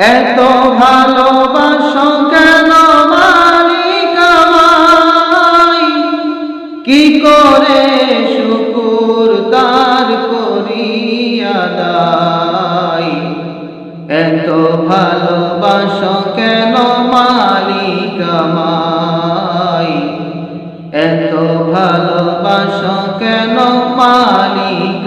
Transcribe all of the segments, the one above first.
এত ভালোবাসো কেন মালিক আমায়? কি করে শুকুর তার করিয়া দাই এত ভালোবাসো কেন মালিক আমায়? এত ভালোবাসো কেন মালিক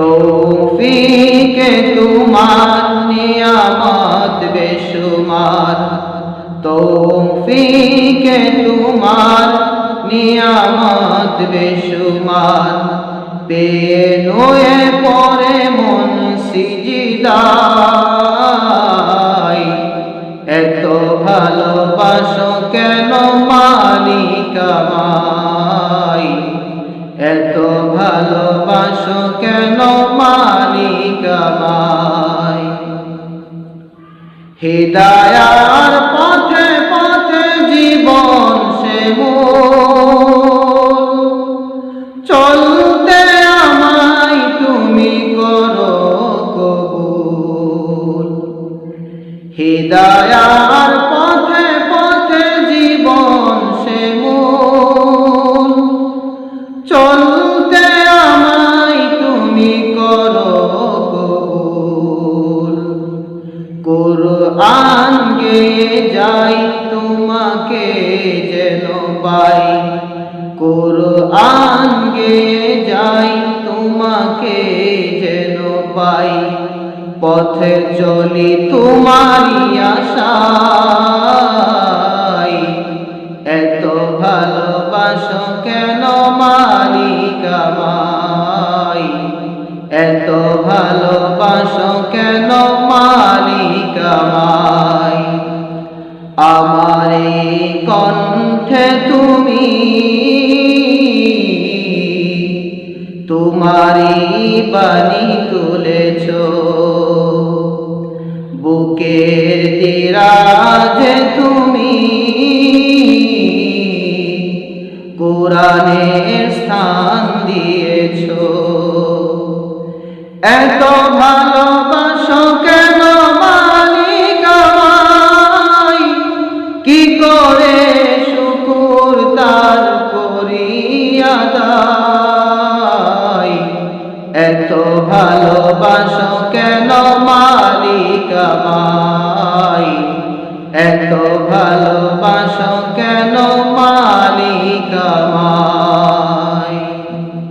তৌফিকে তোমার, নিয়ামত বেশুমার। তৌফিকে তোমার, নিয়ামত বেশুমার। পেয়ে নয়ে পরে মন সিজিদাই এত ভালোবাসো কেন মালিক এত ভালোবাসো হৃদয়ার তোমাকে যেন পাই পথে চলি তোমারি আশাই এত ভালোবাসো কেন মালিক আমায়? এত ভালোবাসো কেন মালিক আমায়? আমার কণ্ঠে তুমি তোমারি বাণী তুলেছ। বুকের দিরাজে তুমি কোরআনের স্থান দিয়েছ। এত ভালোবাসো ভালোবাসো কেন মালিক আমাই এত ভালোবাসো কেন মালিক আমাই